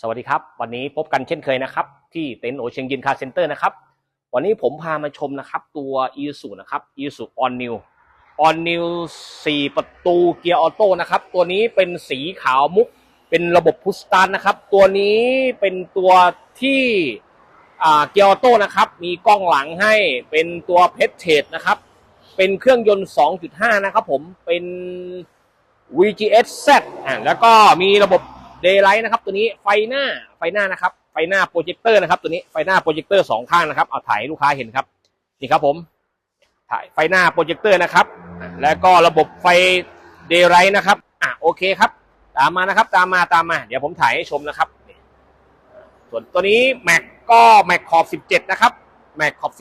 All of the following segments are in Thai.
สวัสดีครับ วันนี้พบกันเช่นเคยนะครับ ที่เต็นท์โอเชียงยินคาร์เซ็นเตอร์นะครับ วันนี้ผมพามาชมนะครับตัว i s u นะครับ i s u On New On New 4ประตูเกียร์ออโต้นะครับ ตัวนี้เป็นสีขาวมุก เป็นระบบพุชสตาร์ทนะครับ ตัวนี้เป็นตัวที่เกียร์ออโต้นะครับ มีกล้องหลังให้เป็นตัวเพชเทดนะครับ เป็นเครื่องยนต์ 2.5 นะครับผมเป็น VGS Z อ่าแล้วก็มีระบบ Daylight นะครับ ตัวนี้ไฟหน้าไฟหน้านะครับ ไฟหน้าโปรเจคเตอร์นะครับ ตัวนี้ไฟหน้าโปรเจคเตอร์สองข้างนะครับเอาถ่ายลูกค้าเห็นครับนี่ครับผมถ่ายไฟหน้าโปรเจคเตอร์นะครับ แล้วก็ระบบไฟ Daylight นะครับอะโอเคครับ ตามมานะครับ ตามมาตามมา เดี๋ยวผมถ่ายให้ชมนะครับส่วนตัวนี้แม็กก็แม็กขอบ 17 นะครับแม็กขอบ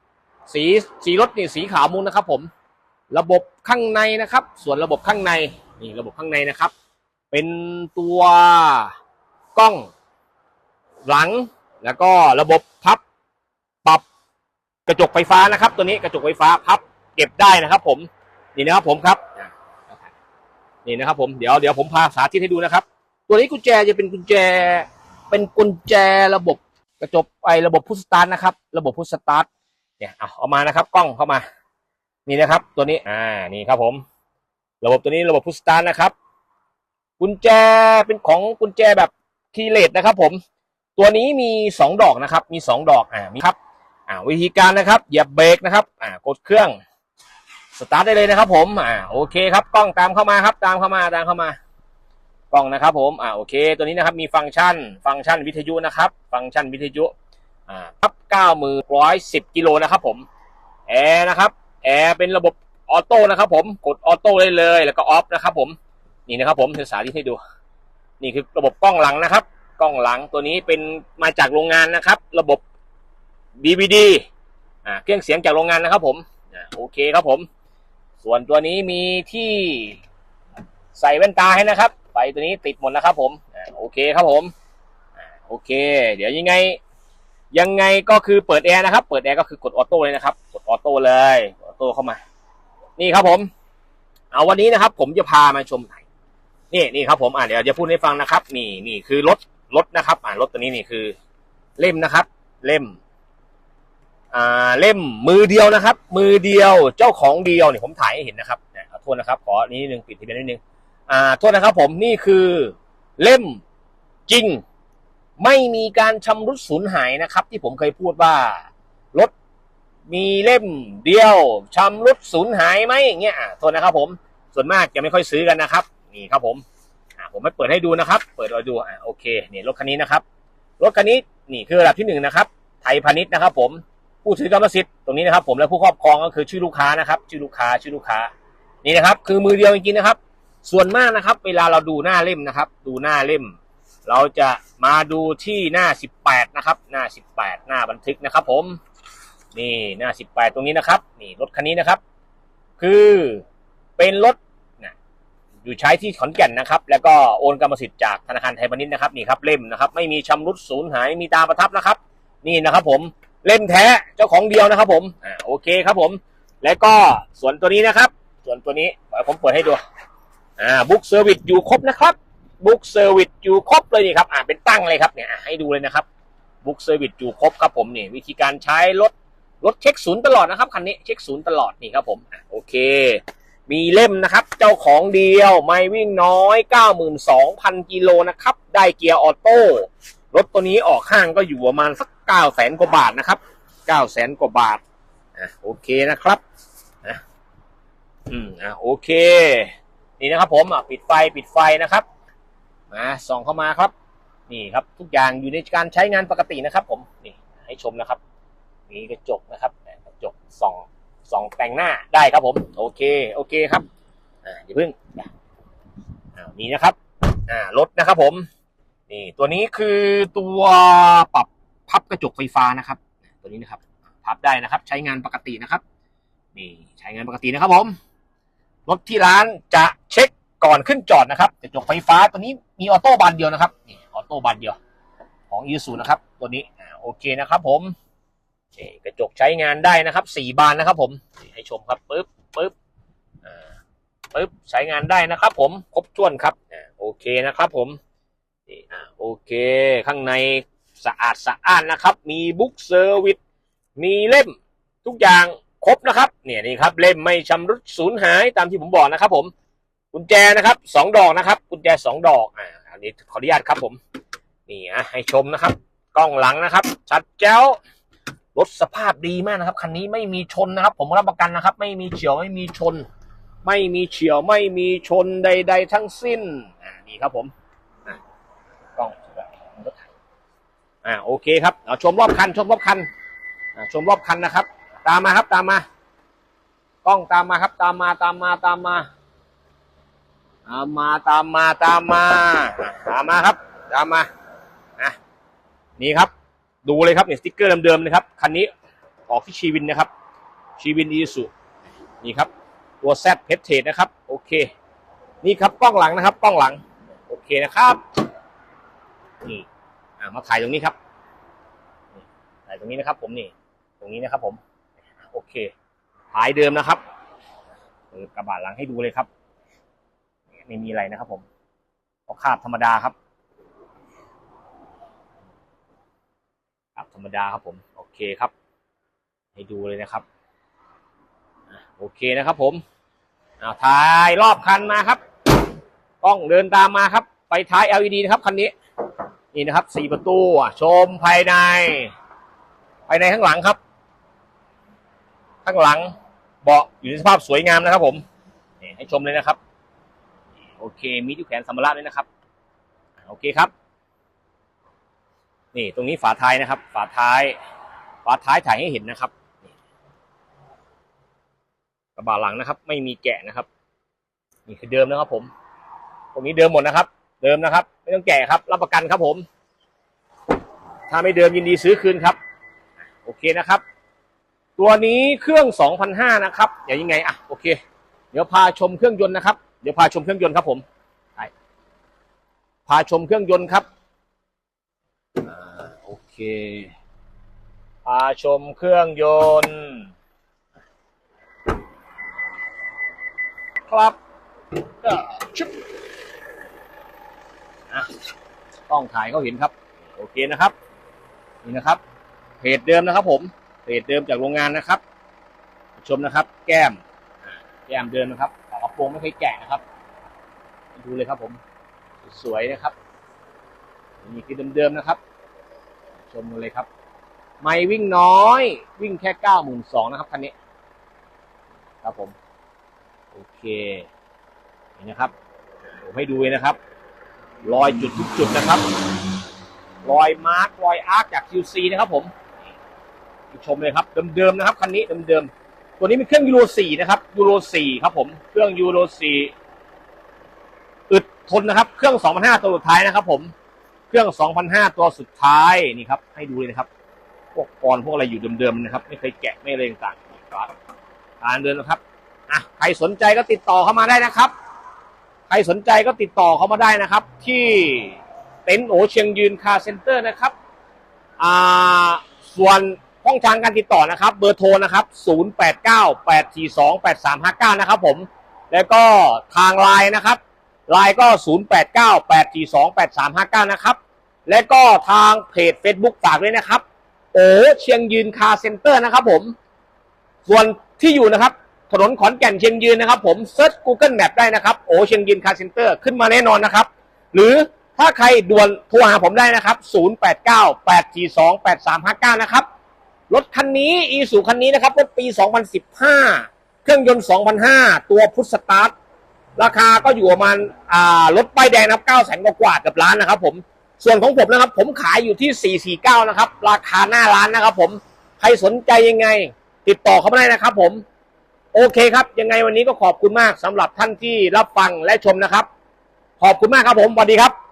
17 สีสีรถนี่สีขาวมุกนะครับ ผม ระบบข้างในนะครับ ส่วนระบบข้างในนี่ระบบข้างในนะครับ เป็นตัวกล้องหลัง แล้วก็ระบบพับปรับกระจกไฟฟ้านะครับ ตัวนี้กระจกไฟฟ้าพับเก็บได้นะครับ ผมนี่นะครับผมครับนี่นะครับ ผมเดี๋ยวเดี๋ยวผมพาสาธิตให้ดูนะครับ ตัวนี้กุญแจจะเป็นกุญแจ เป็นกุญแจระบบกระจกไอระบบพุชสตาร์ทนะครับ ระบบพุชสตาร์ทเนี่ยเอาเอามานะครับ กล้องเข้ามา นี่นะครับ ตัวนี้อ่านี่ครับผม ระบบตัวนี้ระบบพุชสตาร์ทนะครับ กุญแจเป็นของกุญแจแบบคีเลสนะครับ ผม ตัวนี้มีสองดอกนะครับ มีสองดอกอ่ามีครับอ่าวิธีการนะครับเหยียบเบรกนะครับอ่ากดเครื่องสตาร์ทได้เลยนะครับ ผมอ่าโอเคครับกล้องตามเข้ามาครับ ตามเข้ามาตามเข้ามากล้องนะครับ ผมอ่าโอเค ตัวนี้นะครับมีฟังก์ชัน ฟังก์ชันวิทยุนะครับ ฟังก์ชันวิทยุอ่าครับเก้ามือร้อยสิบกิโลนะครับ ผมแอร์นะครับแอร์เป็นระบบออโต้นะครับ ผมกดออโต้ได้เลยแล้วก็ออฟนะครับ ผม นี่นะครับ ผมจะสาธิตให้ดู นี่คือระบบกล้องหลังนะครับ กล้องหลังตัวนี้เป็นมาจากโรงงานนะครับ ระบบ DVD อ่าเครื่องเสียงจากโรงงานนะครับ ผมอ่าโอเคครับผม ส่วนตัวนี้มีที่ใส่แว่นตาให้นะครับไฟตัวนี้ติดหมดนะครับ ผมอ่าโอเคครับผมอ่าโอเค เดี๋ยวยังไง ยังไงก็คือเปิดแอร์นะครับ เปิดแอร์ก็คือกดออโต้เลยนะครับ กดออโต้เลยออโต้เข้ามา นี่ครับผม เอาวันนี้นะครับ ผมจะพามาชมไหน นี่นี่ครับผมอ่าเดี๋ยวจะพูดให้ฟังนะครับ นี่นี่คือรถรถนะครับ อ่ารถตัวนี้นี่คือ เล่มนะครับ เล่ม อ่าเล่มมือเดียวนะครับ มือเดียวเจ้าของเดียวเนี่ยผมถ่ายให้เห็นนะครับเนี่ยขอโทษนะครับขอนนี้นิดนึงปิดทีเดียวนิดนึงอ่าโทษนะครับ ผมนี่คือเล่มจริง ไม่มีการชำรุดสูญหายนะครับ ที่ผมเคยพูดว่ารถมีเล่มเดียวชำรุดสูญหายไหมอย่างเงี้ยโทษนะครับ ผมส่วนมากจะไม่ค่อยซื้อกันนะครับ นี่ครับผมอ่าผมไม่เปิดให้ดูนะครับ เปิดเราดูอ่าโอเคนี่รถคันนี้นะครับ รถคันนี้นี่คือระดับที่หนึ่งนะครับ ไทยพาณิชย์นะครับ ผมผู้ถือกรรมสิทธิ์ตรงนี้นะครับ ผมและผู้ครอบครองก็คือชื่อลูกค้านะครับ ชื่อลูกค้าชื่อลูกค้านี่นะครับ คือมือเดียวจริงๆนะครับ ส่วนมากนะครับ เวลาเราดูหน้าเล่มนะครับ ดูหน้าเล่ม เราจะมาดูที่หน้า 18 นะครับ หน้า 18 หน้าบันทึกนะครับ ผมนี่หน้า 18 ตรงนี้นะครับ นี่รถคันนี้นะครับ คือเป็นรถ อยู่ใช้ที่ขอนแก่นนะครับ แล้วก็โอนกรรมสิทธิ์จากธนาคารไทยพาณิชย์นะครับนี่ครับเล่มนะครับ ไม่มีชำรุดสูญหายมีตาประทับนะครับ นี่นะครับ ผมเล่มแท้เจ้าของเดียวนะครับ ผมอ่าโอเคครับผม แล้วก็ส่วนตัวนี้นะครับ ส่วนตัวนี้ผมเปิดให้ดูอ่าบุ๊กเซอร์วิสอยู่ครบนะครับบุ๊กเซอร์วิสอยู่ครบเลยนี่ครับอ่าเป็นตั้งเลยครับเนี่ยให้ดูเลยนะครับบุ๊กเซอร์วิสอยู่ครบครับผมนี่วิธีการใช้รถรถเช็คศูนย์ตลอดนะครับคันนี้เช็คศูนย์ตลอดนี่ครับผมอะโอเค มีเล่มนะครับ เจ้าของเดียวไม่วิ่งน้อย 92,000 กิโลนะครับ ได้เกียร์ออโต้รถตัวนี้ออกห้างก็อยู่ประมาณสัก9แสนกว่าบาทนะครับ9แสนกว่าบาทอะโอเคนะครับอะอืมอะโอเค นี่นะครับผมอะปิดไฟปิดไฟนะครับมาส่องเข้ามาครับ นี่ครับทุกอย่างอยู่ในการใช้งานปกตินะครับ ผมนี่ให้ชมนะครับ มีกระจกนะครับกระจกส่อง ส่องแต่งหน้าได้ครับผม โอเค โอเคครับ อ่าอย่าเพิ่งอ่านี่นะครับ อ่ารถนะครับผม นี่ตัวนี้คือตัวปรับพับกระจกไฟฟ้านะครับ ตัวนี้นะครับ พับได้นะครับ ใช้งานปกตินะครับ นี่ใช้งานปกตินะครับ ผม รถที่ร้านจะเช็คก่อนขึ้นจอดนะครับกระจกไฟฟ้าตัวนี้มีออโต้บานเดียวนะครับ นี่ออโต้บานเดียว ของยูซูนะครับ ตัวนี้ อ่า โอเคนะครับ ผม กระจกใช้งานได้นะครับสี่บานนะครับผมให้ชมครับปึ๊บปึ๊บปึ๊บใช้งานได้นะครับ ผมครบถ้วนครับโอเคนะครับ ผมโอเค ข้างในสะอาดสะอ้านนะครับ มีบุ๊กเซอร์วิสมีเล่มทุกอย่างครบนะครับ เนี่ยนี่ครับเล่มไม่ชำรุดสูญหายตามที่ผมบอกนะครับ ผมกุญแจนะครับสองดอกนะครับกุญแจสองดอกอ่าอันนี้ขออนุญาตครับผมนี่อะให้ชมนะครับ กล้องหลังนะครับ ชัดแจ๋ว รถสภาพดีมากนะครับ คันนี้ไม่มีชนนะครับ ผมรับประกันนะครับ ไม่มีเฉียวไม่มีชน ไม่มีเฉียวไม่มีชนใด ๆ ทั้งสิ้นอ่านี่ครับผมกล้องรถไถอ่าโอเคครับเอาชมรอบคันชมรอบคันอ่าชมรอบคันนะครับ ตามมาครับตามมากล้องตามมาครับ ตามมาตามมาตามมาตามมาตามมาตามมาตามมาครับ ตามมานะนี่ครับ ดูเลยครับเนี่ยสติ๊กเกอร์เดิมๆนะครับคันนี้ออกที่ชีวินนะครับ ชีวินอีสุนี่ครับ ตัวแซดเพชเทสนะครับ โอเค นี่ครับกล้องหลังนะครับกล้องหลัง โอเคนะครับนี่อ่ามาถ่ายตรงนี้ครับถ่ายตรงนี้นะครับผมนี่ ตรงนี้นะครับผม โอเคถ่ายเดิมนะครับเปิดกระบะหลังให้ดูเลยครับไม่มีอะไรนะครับผมเอาคาบธรรมดาครับคาบ ธรรมดาครับผม โอเคครับ ให้ดูเลยนะครับโอเคนะครับผมเอาถ่ายรอบคันมาครับกล้องเดินตามมาครับไฟท้าย LED นะครับคันนี้ นี่นะครับสี่ประตูชมภายใน ภายในข้างหลังครับ ข้างหลังเบาะอยู่ในสภาพสวยงามนะครับ ผมให้ชมเลยนะครับ โอเค มีที่แขวนสัมภาระด้วยนะครับ โอเคครับ นี่ตรงนี้ฝาท้ายนะครับ ฝาท้าย ฝาท้ายถ่ายให้เห็นนะครับกระบะหลังนะครับ ไม่มีแกะนะครับนี่คือเดิมนะครับ ผมตรงนี้เดิมหมดนะครับ เดิมนะครับ ไม่ต้องแกะครับ รับประกันครับผม ถ้าไม่เดิมยินดีซื้อคืนครับ โอเคนะครับ ตัวนี้เครื่อง2,500นะครับอย่างยังไงอะโอเค เดี๋ยวพาชมเครื่องยนต์นะครับ เดี๋ยวพาชมเครื่องยนต์ครับผมพาชมเครื่องยนต์ครับ เคพาชมเครื่องยนต์ ครับก็ชุบอะต้องถ่ายเขาเห็นครับ โอเคนะครับ นี่นะครับเพจเดิมนะครับ ผมเพจเดิมจากโรงงานนะครับ ชมนะครับ แก้ม แก้มเดินนะครับฝากระโปรงไม่เคยแกะนะครับ ดูเลยครับผม สวยๆนะครับนี่คือเดิมๆนะครับ ชมกันเลยครับ ไม่วิ่งน้อย วิ่งแค่เก้าหมื่นสองนะครับคันนี้ ครับผม โอเคนี่นะครับ ผมให้ดูเลยนะครับ รอยจุดทุกจุดนะครับ รอยมาร์กรอยอาร์คจาก QC นะครับผมชมเลยครับ เดิมๆนะครับคันนี้เดิมๆตัวนี้เป็นเครื่องยูโร4นะครับยูโร4ครับผม เครื่องยูโร4อึดทนนะครับ เครื่อง2,500ตัวสุดท้ายนะครับผม รื่อง2,500ตัวสุดท้ายนี่ครับ ให้ดูเลยนะครับ พวกกรพวกอะไรอยู่เดิมๆนะครับ ไม่เคยแกะไม่อะไรต่างๆการเดินนะครับอะใครสนใจก็ติดต่อเข้ามาได้นะครับ ใครสนใจก็ติดต่อเข้ามาได้นะครับ ที่เต็นท์โอเชียงยืนคาร์เซ็นเตอร์นะครับอ่าส่วนช่องทางการติดต่อนะครับ เบอร์โทรนะครับ 0898428359 นะครับผม แล้วก็ทางไลน์นะครับไลน์ก็ 0898428359 นะครับ และก็ทางเพจ Facebook ฝากด้วยนะครับ โอเชียงยืนคาเซ็นเตอร์นะครับผม ส่วนที่อยู่นะครับ ถนนขอนแก่นเชียงยืนนะครับ ผมเซิร์ช Google Map ได้นะครับโอเชียงยืนคาเซ็นเตอร์ขึ้นมาแน่นอนนะครับ หรือถ้าใครด่วนโทรหาผมได้นะครับ 0898428359 นะครับ รถคันนี้ อีสูคันนี้นะครับ รถปี 2015 เครื่องยนต์ 2005 ตัวพุทธสตาร์ท ราคาก็อยู่ประมาณอ่ารถป้ายแดงนะครับ9แสนกว่าเกับล้านนะครับผม ส่วนของผมนะครับ ผมขายอยู่ที่ 449 นะครับ ราคาหน้าร้านนะครับ ผมใครสนใจยังไง ติดต่อเข้ามาได้นะครับ ผม โอเคครับ ยังไงวันนี้ก็ขอบคุณมากสำหรับท่านที่รับฟังและชมนะครับ ขอบคุณมากครับผมสวัสดีครับ